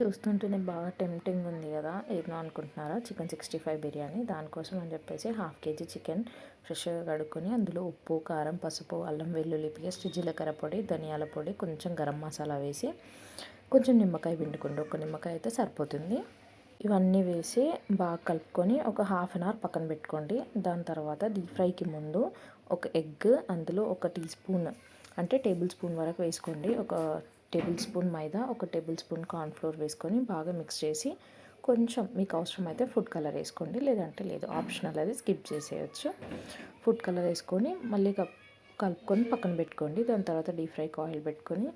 చూస్తుంటేనే బాగా టెంప్టింగ్ ఉంది కదా. ఏమో అనుకుంటున్నారా? Chicken sixty five biryani. దానికోసం అని చెప్పేసి హాఫ్ కేజీ చికెన్ ఫ్రెష్గా కడుక్కొని అందులో ఉప్పు కారం పసుపు అల్లం వెల్లుల్లి పేస్ట్ జీలకర్ర పొడి ధనియాల పొడి కొంచెం గరం మసాలా వేసి కొంచెం నిమ్మకాయ పిండుకోండి. ఒక నిమ్మకాయ అయితే సరిపోతుంది. ఇవన్నీ వేసి బాగా కలుపుకొని ఒక హాఫ్ అన్ అవర్ పక్కన పెట్టుకోండి. దాని తర్వాత డీప్ ఫ్రైకి ముందు ఒక ఎగ్ అందులో ఒక టీ స్పూన్ అంటే టేబుల్ స్పూన్ వరకు వేసుకోండి. ఒక టేబుల్ స్పూన్ మైదా ఒక టేబుల్ స్పూన్ కార్న్ఫ్లోర్ వేసుకొని బాగా మిక్స్ చేసి కొంచెం మీకు అవసరమైతే ఫుడ్ కలర్ వేసుకోండి. లేదంటే లేదు ఆప్షనల్ అది స్కిప్ చేసేయచ్చు. ఫుడ్ కలర్ వేసుకొని మళ్ళీ కలుపుకొని పక్కన పెట్టుకోండి. దాని తర్వాత డీప్ ఫ్రైకి ఆయిల్ పెట్టుకొని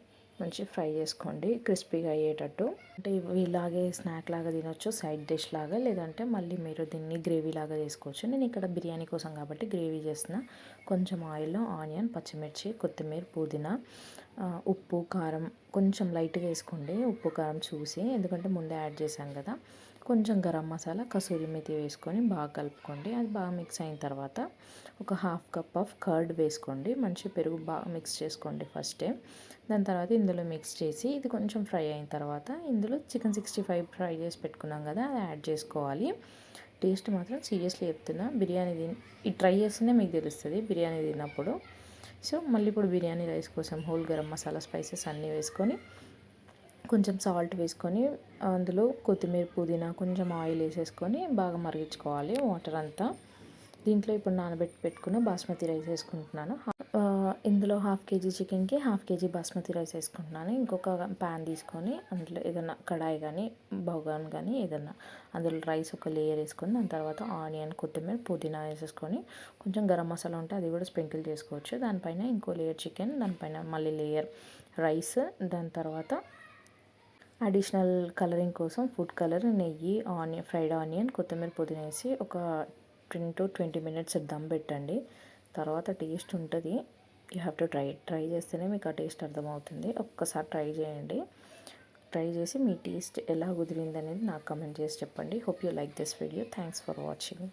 మంచి ఫ్రై చేసుకోండి. క్రిస్పీగా అయ్యేటట్టు. అంటే ఇలాగే స్నాక్ లాగా తినొచ్చు సైడ్ డిష్ లాగా. లేదంటే మళ్ళీ మీరు దీన్ని గ్రేవీ లాగా చేసుకోవచ్చు. నేను ఇక్కడ బిర్యానీ కోసం కాబట్టి గ్రేవీ చేసిన కొంచెం ఆయిల్లో ఆనియన్ పచ్చిమిర్చి కొత్తిమీర పుదీనా ఉప్పు కారం కొంచెం లైట్గా వేసుకోండి. ఉప్పు కారం చూసి ఎందుకంటే ముందే యాడ్ చేశాం కదా. కొంచెం గరం మసాలా కసూరి మెతి వేసుకొని బాగా కలుపుకోండి. అది బాగా మిక్స్ అయిన తర్వాత ఒక హాఫ్ కప్ ఆఫ్ కర్డ్ వేసుకోండి. మంచి పెరుగు బాగా మిక్స్ చేసుకోండి ఫస్టే. దాని తర్వాత ఇందులో మిక్స్ చేసి ఇది కొంచెం ఫ్రై అయిన తర్వాత ఇందులో చికెన్ సిక్స్టీ ఫైవ్ ఫ్రై చేసి పెట్టుకున్నాం కదా అది యాడ్ చేసుకోవాలి. టేస్ట్ మాత్రం సీరియస్లీ చెప్తున్నా. బిర్యానీ తిని ఇది ట్రై చేస్తేనే మీకు తెలుస్తుంది. బిర్యానీ తిన్నప్పుడు సో మళ్ళీ ఇప్పుడు బిర్యానీ రైస్ కోసం హోల్ గరం మసాలా స్పైసెస్ అన్నీ వేసుకొని కొంచెం సాల్ట్ వేసుకొని అందులో కొత్తిమీర పుదీనా కొంచెం ఆయిల్ వేసేసుకొని బాగా మరిగించుకోవాలి వాటర్ అంతా. దీంట్లో ఇప్పుడు నానబెట్టి పెట్టుకుని బాస్మతి రైస్ వేసుకుంటున్నాను. ఇందులో హాఫ్ కేజీ చికెన్కి హాఫ్ కేజీ బాస్మతి రైస్ వేసుకుంటున్నాను. ఇంకొక ప్యాన్ తీసుకొని అందులో ఏదైనా కడాయి కానీ బౌగాన్ కానీ ఏదన్నా అందులో రైస్ ఒక లేయర్ వేసుకొని దాని తర్వాత ఆనియన్ కొత్తిమీర పుదీనా వేసేసుకొని కొంచెం గరం మసాలా ఉంటే అది కూడా స్ప్రింకిల్ చేసుకోవచ్చు. దానిపైన ఇంకో లేయర్ చికెన్ దానిపైన మళ్ళీ లేయర్ రైస్ దాని తర్వాత అడిషనల్ కలరింగ్ కోసం ఫుడ్ కలర్ నెయ్యి ఆనియన్ ఫ్రైడ్ ఆనియన్ కొత్తిమీర పుదీనా వేసి ఒక fifteen to twenty minutes dum పెట్టండి. తర్వాత టేస్ట్ ఉంటుంది. You have to try try చేస్తేనే మీకు ఆ టేస్ట్ అర్థమవుతుంది. ఒక్కసారి ట్రై చేయండి. ట్రై చేసి మీ టేస్ట్ ఎలా కుదిరింది అనేది నాకు కమెంట్ చేసి చెప్పండి. Hope you like this video. Thanks for watching.